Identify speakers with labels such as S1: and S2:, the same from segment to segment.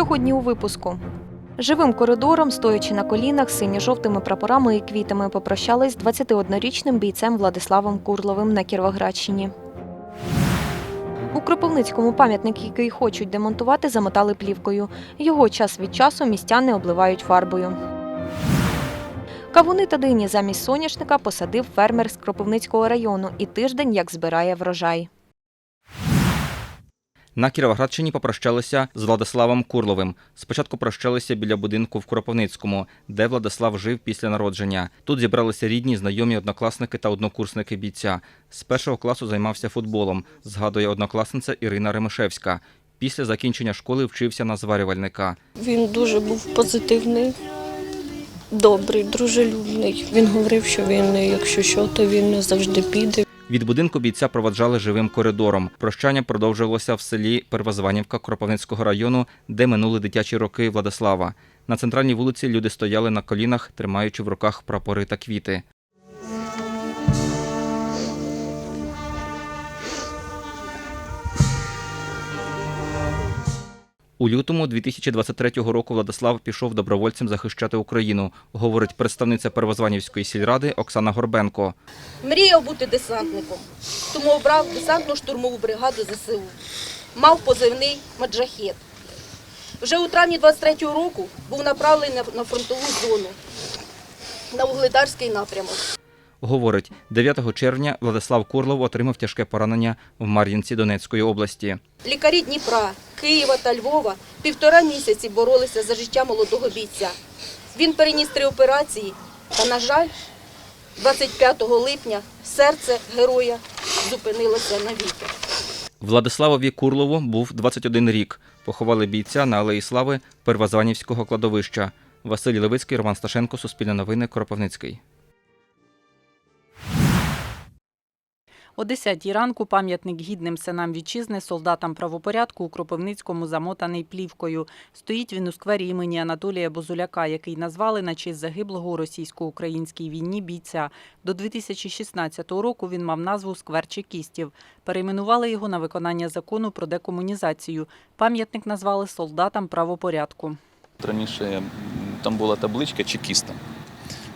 S1: Сьогодні у випуску. Живим коридором, стоячи на колінах, синьо-жовтими прапорами і квітами попрощались з 21-річним бійцем Владиславом Курловим на Кіровоградщині. У Кропивницькому пам'ятник, який хочуть демонтувати, замотали плівкою. Його час від часу містяни обливають фарбою. Кавуни та дині замість соняшника посадив фермер з Кропивницького району і тиждень як збирає врожай.
S2: На Кіровоградщині попрощалися з Владиславом Курловим. Спочатку прощалися біля будинку в Кропивницькому, де Владислав жив після народження. Тут зібралися рідні, знайомі однокласники та однокурсники бійця. З першого класу займався футболом, згадує однокласниця Ірина Ремишевська. Після закінчення школи вчився на зварювальника.
S3: Він дуже був позитивний, добрий, дружелюбний. Він говорив, що він, якщо що, то він завжди піде.
S2: Від будинку бійця проваджали живим коридором. Прощання продовжувалося в селі Первозванівка Кропивницького району, де минули дитячі роки Владислава. На центральній вулиці люди стояли на колінах, тримаючи в руках прапори та квіти. У лютому 2023 року Владислав пішов добровольцем захищати Україну, говорить представниця Первозванівської сільради Оксана Горбенко.
S4: Мріяв бути десантником, тому обрав десантну штурмову бригаду ЗСУ. Мав позивний маджахет. Вже у травні 23-го року був направлений на- на фронтову зону на Угледарський напрямок.
S2: Говорить, 9 червня Владислав Курлов отримав тяжке поранення в Мар'їнці Донецької області.
S4: Лікарі Дніпра, Києва та Львова півтора місяці боролися за життя молодого бійця. Він переніс три операції, та, на жаль, 25 липня серце героя зупинилося навіки.
S2: Владиславові Курлову був 21 рік. Поховали бійця на Алеї Слави Первозванівського кладовища. Василь Левицький, Роман Сташенко, Суспільне новини, Кропивницький.
S5: О 10 ранку пам'ятник гідним синам вітчизни, солдатам правопорядку у Кропивницькому замотаний плівкою. Стоїть він у сквері імені Анатолія Бозуляка, який назвали на честь загиблого у російсько-українській війні бійця. До 2016 року він мав назву Сквер чекістів. Перейменували його на виконання закону про декомунізацію. Пам'ятник назвали солдатам правопорядку.
S6: Раніше там була табличка чекістам.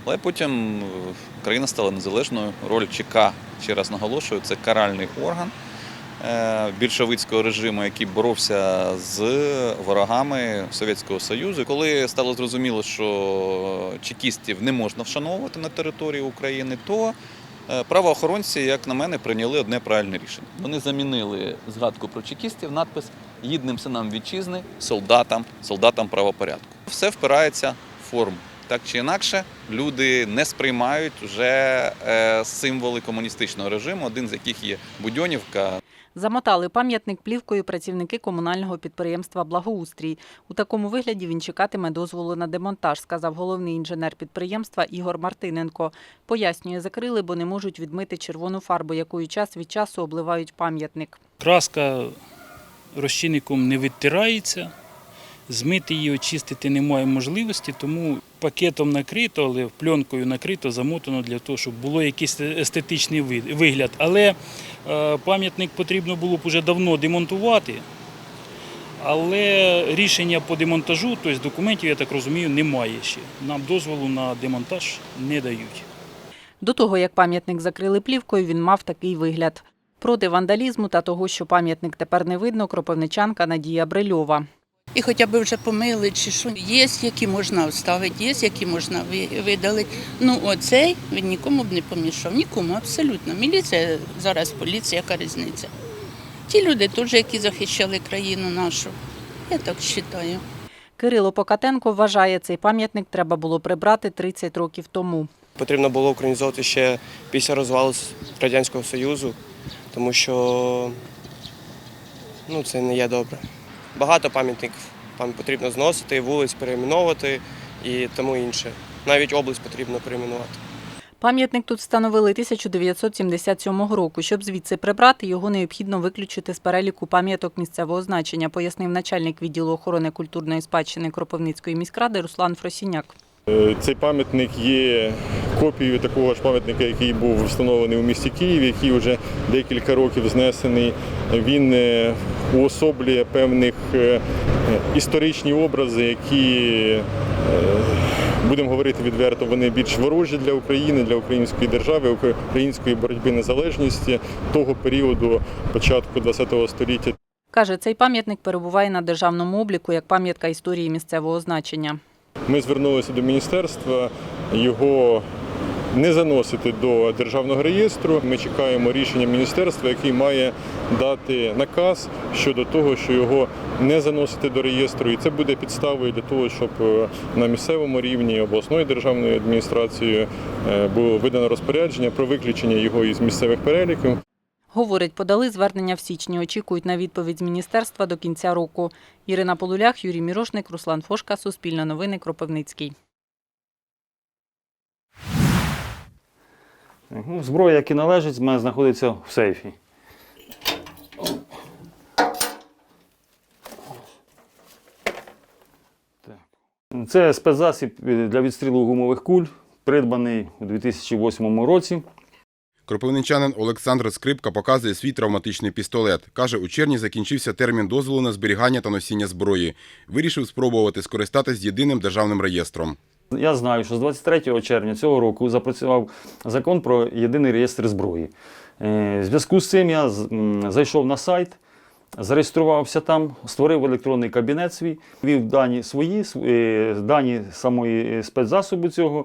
S6: Але потім е, країна стала незалежною. Роль ЧК, ще раз наголошую, це каральний орган е, більшовицького режиму, який боровся з ворогами Совєтського Союзу. Коли стало зрозуміло, що чекістів не можна вшановувати на території України, то е, правоохоронці, як на мене, прийняли одне правильне рішення. Вони замінили згадку про чекістів надпис гідним синам вітчизни, солдатам, солдатам правопорядку. Все впирається в форму. Так чи інакше, люди не сприймають вже е, символи комуністичного режиму, один з яких є Будьонівка,
S5: Замотали пам'ятник плівкою працівники комунального підприємства Благоустрій. У такому вигляді він чекатиме дозволу на демонтаж, сказав головний інженер підприємства Ігор Мартиненко. Пояснює, закрили, бо не можуть відмити червону фарбу, якою час від часу обливають пам'ятник.
S7: Краска розчинником не відтирається, змити її, очистити немає можливості, тому пакетом накрито, але пленкою накрито, замотано для того, щоб було якийсь естетичний вигляд. Але е, пам'ятник потрібно було б уже давно демонтувати. Але рішення по демонтажу, тобто документів, я так розумію, немає ще. Нам дозволу на демонтаж не дають.
S5: До того, як пам'ятник закрили плівкою, він мав такий вигляд. Проти вандалізму та того, що пам'ятник тепер не видно, кропивничанка Надія Брильова.
S8: І хоча б вже помили чи що. Є, які можна вставити, є, які можна ви- видалити. Ну, оцей він нікому б не помішав, нікому абсолютно. Міліція зараз поліція, яка різниця. Ті люди теж, які захищали країну нашу. Я так вважаю.
S5: Кирило Покатенко вважає, цей пам'ятник треба було прибрати 30 років тому.
S9: Потрібно було українізувати ще після розвалу Радянського Союзу, тому що ну, це не є добре. Багато пам'ятників там потрібно зносити, вулиць перейменовувати і тому інше. Навіть область потрібно перейменувати.
S5: Пам'ятник тут встановили 1977 року. Щоб звідси прибрати, його необхідно виключити з переліку пам'яток місцевого значення, пояснив начальник відділу охорони культурної спадщини Кропивницької міськради Руслан Фросіняк.
S10: Е, Цей пам'ятник є копією такого ж пам'ятника, який був встановлений у місті Києві, який вже декілька років знесений. Він е, уособлює певних е, історичні образи, які, будемо говорити відверто, вони більш ворожі для України, для української держави, української боротьби незалежності того періоду початку ХХ століття.
S5: Каже, цей пам'ятник перебуває на державному обліку як пам'ятка історії місцевого значення.
S10: Ми звернулися до міністерства його не заносити до державного реєстру. Ми чекаємо рішення міністерства, який має дати наказ щодо того, що його не заносити до реєстру, і це буде підставою для того, щоб е, на місцевому рівні обласною державною адміністрацією е, було видано розпорядження про виключення його із місцевих переліків.
S5: Говорить, подали звернення в січні. Очікують на відповідь з міністерства до кінця року. Ірина Полулях, Юрій Мірошник, Руслан Фошка, Суспільне новини, Кропивницький.
S11: Ну, зброя, яка належить, в мене знаходиться в сейфі. Це спецзасіб для відстрілу гумових куль, придбаний у 2008 році.
S12: Кропивничанин Олександр Скрипка показує свій травматичний пістолет. Каже, у червні закінчився термін дозволу на зберігання та носіння зброї. Вирішив спробувати скористатись єдиним державним реєстром.
S11: Я знаю, що з 23 червня цього року запрацював закон про єдиний реєстр зброї. Е, В зв'язку з цим я зайшов на сайт, зареєструвався там, створив електронний кабінет свій, ввів дані свої, св- е, дані самої е, спецзасобу цього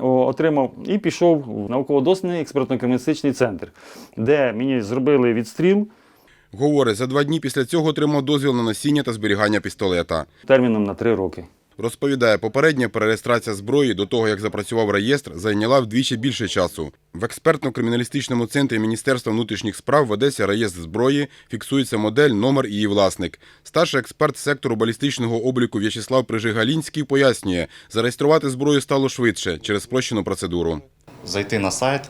S11: отримав і пішов в науково-дослідний експертно-криміністичний центр, де мені зробили відстріл
S12: Говорить, за два дні після цього отримав дозвіл на носіння та зберігання пістолета.
S11: терміном на три роки.
S12: Розповідає, попередня перереєстрація зброї до того, як запрацював реєстр, зайняла вдвічі більше часу. В експертно-криміналістичному центрі Міністерства внутрішніх справ ведеться реєстр зброї, фіксується модель, номер і її власник. Старший експерт сектору балістичного обліку В'ячеслав Прижигалінський пояснює, зареєструвати зброю стало швидше через спрощену процедуру.
S13: зайти на сайт,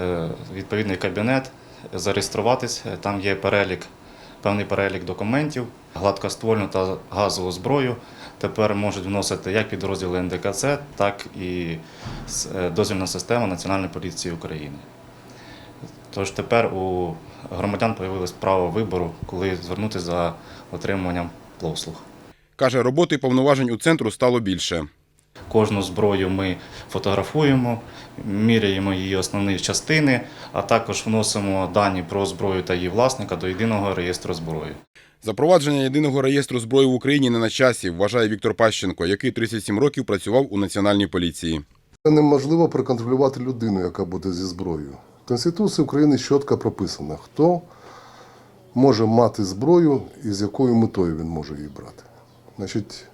S13: е, відповідний кабінет, зареєструватись. Там є перелік, певний перелік документів, гладкоствольну та газову зброю. Тепер можуть вносити як підрозділи НДКЦ, так і е, дозвільна система Національної поліції України. Тож тепер у громадян з'явилось право вибору, коли звернутися за отриманням послуг.
S12: Каже, роботи і повноважень у центру стало більше.
S13: Кожну зброю ми фотографуємо, міряємо її основні частини, а також вносимо дані про зброю та її власника до єдиного реєстру зброї.
S12: Запровадження єдиного реєстру зброї в Україні не на часі, вважає Віктор Пащенко, який 37 років працював у національній поліції.
S14: Неможливо проконтролювати людину, яка буде зі зброєю. В Конституції України чітко прописано, хто може мати зброю і з якою метою він може її брати. Значить,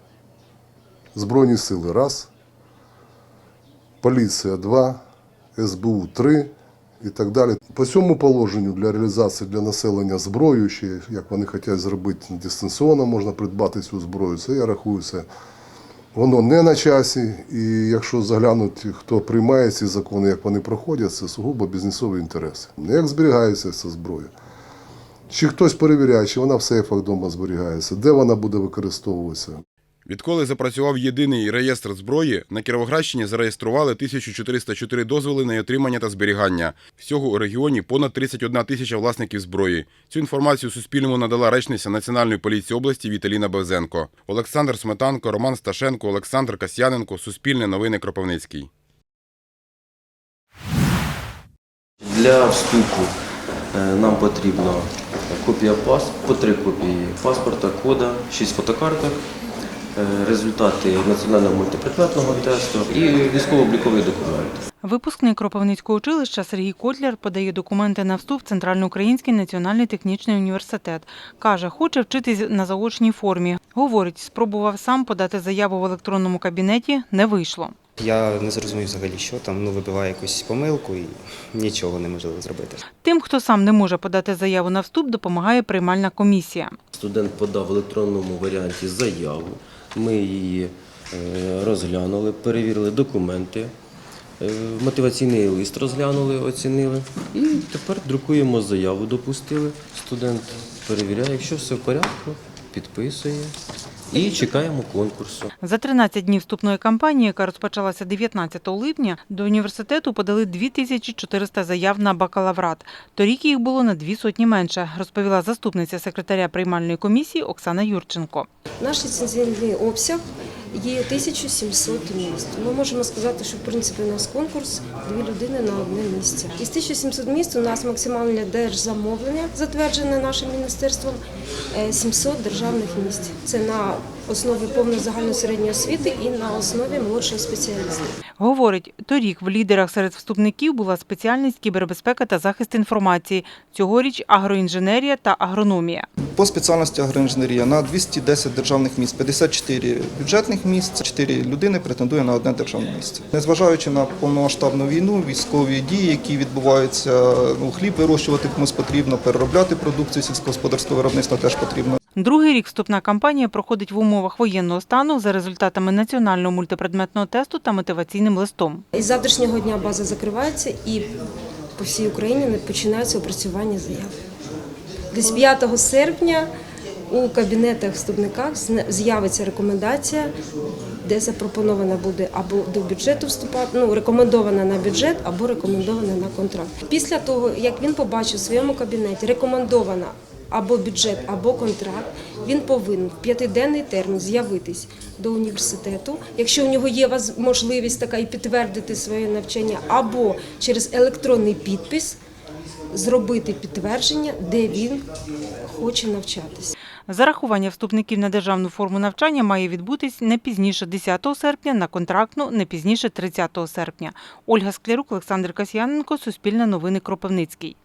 S14: Збройні сили раз, поліція два, СБУ три і так далі. По цьому положенню для реалізації для населення зброю, ще як вони хочуть зробити дистанційно, можна придбати цю зброю. Це я рахую це Воно не на часі, і якщо заглянути, хто приймає ці закони, як вони проходять, це сугубо бізнесові інтереси. Як зберігається ця зброя? Чи хтось перевіряє, чи вона в сейфах вдома зберігається, де вона буде використовуватися?
S12: Відколи запрацював єдиний реєстр зброї, на Кіровоградщині зареєстрували 1404 дозволи на отримання та зберігання. Всього у регіоні понад 31 тисяча власників зброї. Цю інформацію Суспільному надала речниця Національної поліції області Віталіна Бевзенко. Олександр Сметанко, Роман Сташенко, Олександр Касьяненко, Суспільне новини Кропивницький.
S15: Для вступу е, нам потрібно копія пас, по три копії паспорта, кода, шість фотокарток, результати національного мультипредметного тесту і військово-обліковий документ.
S16: Випускник Кропивницького училища Сергій Котляр подає документи на вступ в Центральноукраїнський національний технічний університет. Каже, хоче вчитись на заочній формі. Говорить, спробував сам подати заяву в електронному кабінеті, не вийшло.
S17: Я не зрозумів взагалі, що там, ну вибиває якусь помилку і нічого неможливо зробити.
S16: Тим, хто сам не може подати заяву на вступ, допомагає приймальна комісія.
S15: Студент подав в електронному варіанті заяву. Ми її е, розглянули, перевірили документи, е, мотиваційний лист розглянули, оцінили. І тепер друкуємо заяву, допустили. Студент перевіряє, якщо все в порядку, підписує І чекаємо конкурсу.
S16: За 13 днів вступної кампанії, яка розпочалася 19 липня, до університету подали 2400 заяв на бакалаврат. Торік їх було на дві сотні менше, розповіла заступниця секретаря приймальної комісії Оксана Юрченко.
S18: Наш ліцензійний обсяг є 1700 міст. Ми можемо сказати, що в принципі у нас конкурс дві людини на одне місце. Із 1700 міст у нас максимальне держзамовлення, затверджене нашим міністерством, е, 700 державних місць. Це на основі повної загальної середньої освіти і на основі молодшого спеціаліста.
S16: Говорить, торік в лідерах серед вступників була спеціальність кібербезпека та захист інформації. Цьогоріч агроінженерія та агрономія.
S19: По спеціальності агроінженерія на 210 державних місць, 54 бюджетних місць, 4 людини претендує на одне державне місце. Незважаючи на повномасштабну війну, військові дії, які відбуваються, ну, хліб вирощувати комусь потрібно, переробляти продукцію сільськогосподарського виробництва теж потрібно.
S16: Другий рік вступна кампанія проходить в умовах воєнного стану за результатами національного мультипредметного тесту та мотиваційним листом.
S18: Із завтрашнього дня база закривається і по всій Україні починається опрацювання заяв. Десь 5 серпня у кабінетах вступниках з'явиться рекомендація, де запропонована буде або до бюджету вступати, ну рекомендована на бюджет або рекомендована на контракт. Після того, як він побачив у своєму кабінеті рекомендована або бюджет, або контракт, він повинен в п'ятиденний термін з'явитись до університету, якщо у нього є можливість така і підтвердити своє навчання, або через електронний підпис зробити підтвердження, де він хоче навчатися.
S16: Зарахування вступників на державну форму навчання має відбутись не пізніше 10 серпня, на контрактну не пізніше 30 серпня. Ольга Склярук, Олександр Касьяненко, Суспільне новини Кропивницький.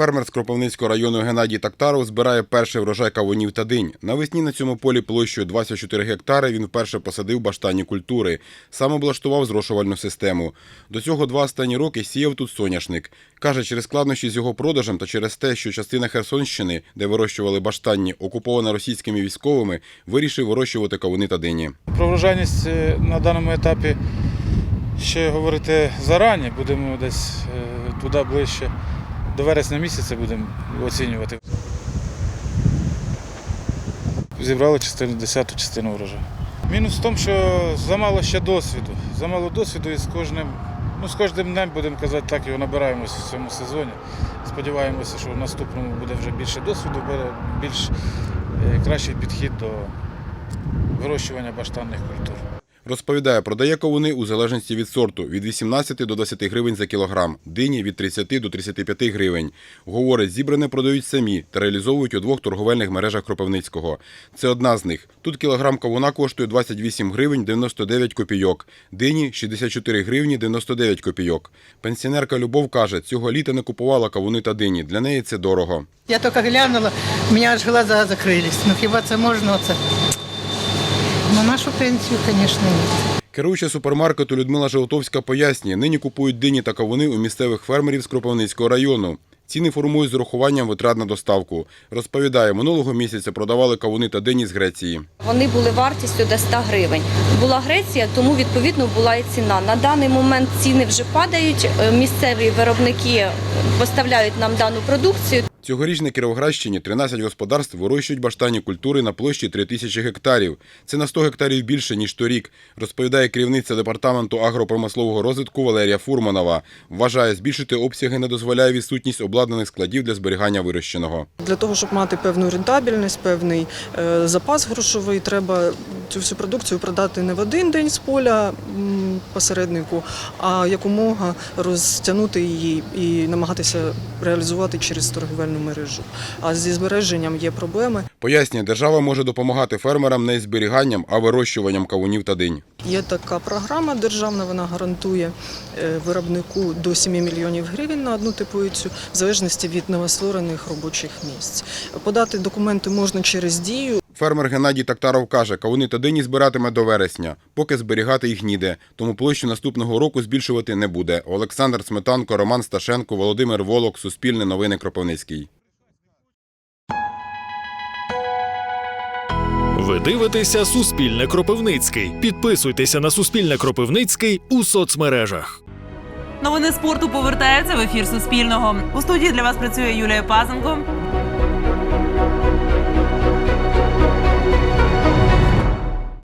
S12: Фермер з Кропивницького району Геннадій Тактаров збирає перший врожай кавунів та динь. Навесні на цьому полі площею 24 гектари він вперше посадив баштанні культури. Сам облаштував зрошувальну систему. До цього два останні роки сіяв тут соняшник. Каже, через складнощі з його продажем та через те, що частина Херсонщини, де вирощували баштанні, окупована російськими військовими, вирішив вирощувати кавуни та дині.
S20: Про врожайність е, на даному етапі ще говорити зарані, будемо десь е, туди ближче. До вересня місяця будемо оцінювати. Зібрали частину, десяту частину врожаю. Мінус в тому, що замало ще досвіду. Замало досвіду і з кожним, ну, з кожним днем, будемо казати, так його набираємося в цьому сезоні. Сподіваємося, що в наступному буде вже більше досвіду, буде більш е, кращий підхід до вирощування баштанних культур.
S12: Розповідає, продає кавуни у залежності від сорту від 18 до 20 гривень за кілограм, дині від 30 до 35 гривень. Говорить, зібране продають самі та реалізовують у двох торговельних мережах Кропивницького. Це одна з них. Тут кілограм кавуна коштує 28 гривень 99 копійок, дині 64 гривні 99 копійок. Пенсіонерка Любов каже, цього літа не купувала кавуни та дині. Для неї це дорого.
S21: Я тільки глянула, у мене аж глаза закрились. Ну хіба це можна оце? На нашу пенсію, звісно, ні.
S12: Керуюча супермаркету Людмила Желтовська пояснює, нині купують дині та кавуни у місцевих фермерів з Кропивницького району. Ціни формують з урахуванням витрат на доставку. Розповідає, минулого місяця продавали кавуни та дині з Греції.
S22: Вони були вартістю до 100 гривень. Була Греція, тому відповідно була і ціна. На даний момент ціни вже падають. Е, Місцеві виробники поставляють нам дану продукцію.
S12: Цьогоріч на Кіровоградщині 13 господарств вирощують баштанні культури на площі 3 тисячі гектарів. Це на 100 гектарів більше, ніж торік, розповідає керівниця департаменту агропромислового розвитку Валерія Фурманова. Вважає, збільшити обсяги не дозволяє відсутність обладнаних складів для зберігання вирощеного.
S23: Для того, щоб мати певну рентабельність, певний е, запас грошовий, треба цю всю продукцію продати не в один день з поля посереднику, а якомога розтягнути її і намагатися реалізувати через торгівельну мережу. А зі збереженням є проблеми.
S12: Пояснює, держава може допомагати фермерам не зберіганням, а вирощуванням кавунів та динь.
S23: Є така програма державна, вона гарантує е, виробнику до 7 мільйонів гривень на одну типовицю, в залежності від новостворених робочих місць. Подати документи можна через дію.
S12: Фермер Геннадій Тактаров каже, кавуни та дині збиратиме до вересня, поки зберігати їх ніде, тому площу наступного року збільшувати не буде. Олександр Сметанко, Роман Сташенко, Володимир Волок, Суспільне новини Кропивницький.
S24: Ви дивитеся Суспільне Кропивницький. Підписуйтеся на Суспільне Кропивницький у соцмережах.
S25: Новини спорту повертаються в ефір Суспільного. У студії для вас працює Юлія Пазенко.